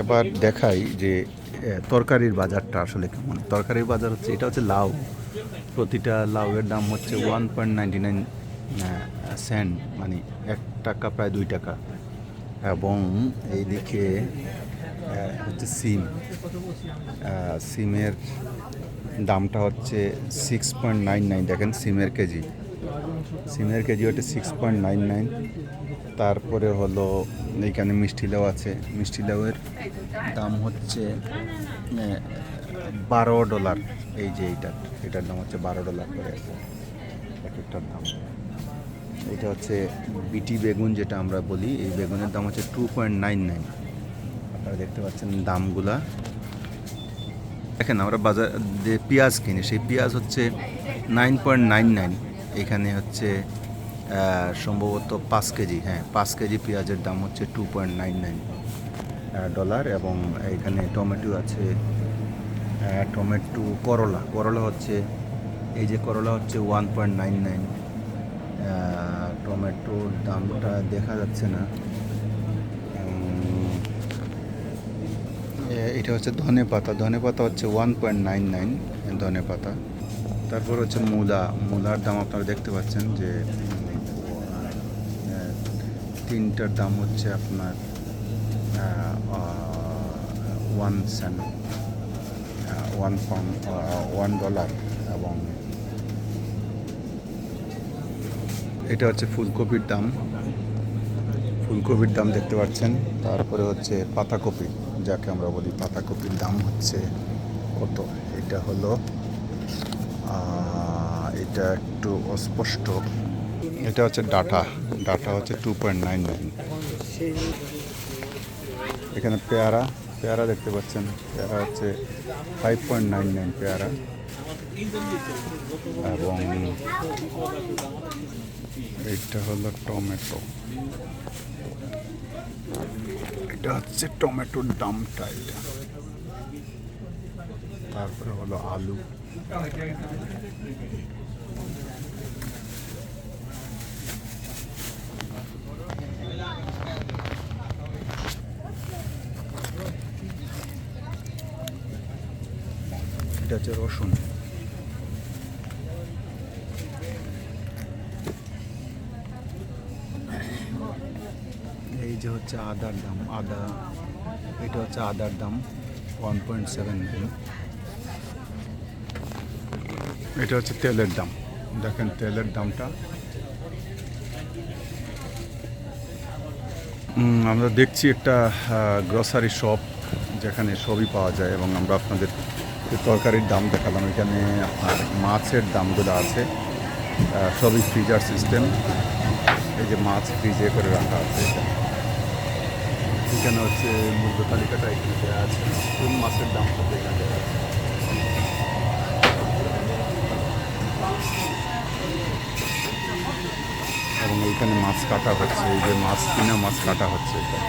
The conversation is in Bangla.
এবার দেখাই যে তরকারির বাজারটা আসলে কেমন। তরকারির বাজার হচ্ছে, এটা হচ্ছে লাউ। প্রতিটা লাউয়ের দাম হচ্ছে one point ninety nine cent মানে এক টাকা, প্রায় দুই টাকা। এবং এইদিকে হচ্ছে সিম। সিমের দামটা হচ্ছে সিক্স পয়েন্ট নাইন নাইন দেখেন সিমের কেজি। সিমের কেজি হচ্ছে সিক্স পয়েন্ট নাইন নাইন তারপরে হলো এইখানে মিষ্টি লাউ আছে। মিষ্টি লাউয়ের দাম হচ্ছে বারো ডলার। এই যে এইটার এটার দাম হচ্ছে বারো ডলার করে এক একটার দাম। এটা হচ্ছে বিটি বেগুন যেটা আমরা বলি, এই বেগুনের দাম হচ্ছে টু পয়েন্ট নাইন নাইন আপনারা দেখতে পাচ্ছেন দামগুলা। দেখেন আমরা বাজার, যে পেঁয়াজ কিনি, সেই পেঁয়াজ হচ্ছে নাইন পয়েন্ট নাইন নাইন এখানে হচ্ছে সম্ভবত পাঁচ কেজি হ্যাঁ পাঁচ কেজি পেঁয়াজের দাম হচ্ছে two point nine nine dollar এবং এখানে টমেটো আছে টমেটো করলা করলা হচ্ছে, এই যে করলা হচ্ছে ওয়ান পয়েন্ট নাইন নাইন টমেটোর দামটা দেখা যাচ্ছে না। এটা হচ্ছে ধনে পাতা ধনে পাতা হচ্ছে ওয়ান পয়েন্ট নাইন নাইন ধনে পাতা। তারপর হচ্ছে মূলা, মূলার দাম আপনারা দেখতে পাচ্ছেন যে তিনটার দাম হচ্ছে আপনার one cent one pound one dollar এবং এটা হচ্ছে ফুলকপির দাম। ফুলকপির দাম দেখতে পাচ্ছেন। তারপরে হচ্ছে পাতাকপি, যাকে আমরা বলি পাতাকপির দাম হচ্ছে কত? এটা হলো এটা একটু অস্পষ্ট। এটা হচ্ছে ডাটা। ডাটা হচ্ছে টু পয়েন্ট নাইন নাইন এখানে পেয়ারা পেয়ারা দেখতে পাচ্ছেন। পেয়ারা হচ্ছে ফাইভ পয়েন্ট নাইন নাইন পেয়ারা। এবং এটা হলো টমেটো। এটা হচ্ছে টমেটোর দামটা এটা তারপরে হলো আলু। এটা রসুন। এই যে হচ্ছে আদার দাম, আদা, এটা হচ্ছে আদার দাম ওয়ান পয়েন্ট সেভেন এটা হচ্ছে তেলের দাম। দেখেন তেলের দামটা। আমরা দেখছি একটা গ্রসারি শপ যেখানে সবই পাওয়া যায় এবং আমরা আপনাদের তরকারির দাম দেখালাম। এখানে আপনার মাছের দামগুলো আছে। সবই ফ্রিজার সিস্টেম এই যে মাছ ফ্রিজে করে রাখা আছে এখানে এখানে হচ্ছে মূল্য তালিকাটা এখানে দেওয়া আছে। কোন মাছের দাম কত এখানে? এবং এইখানে মাছ কাটা হচ্ছে। এই যে মাছ কিনা মাছ কাটা হচ্ছে এখানে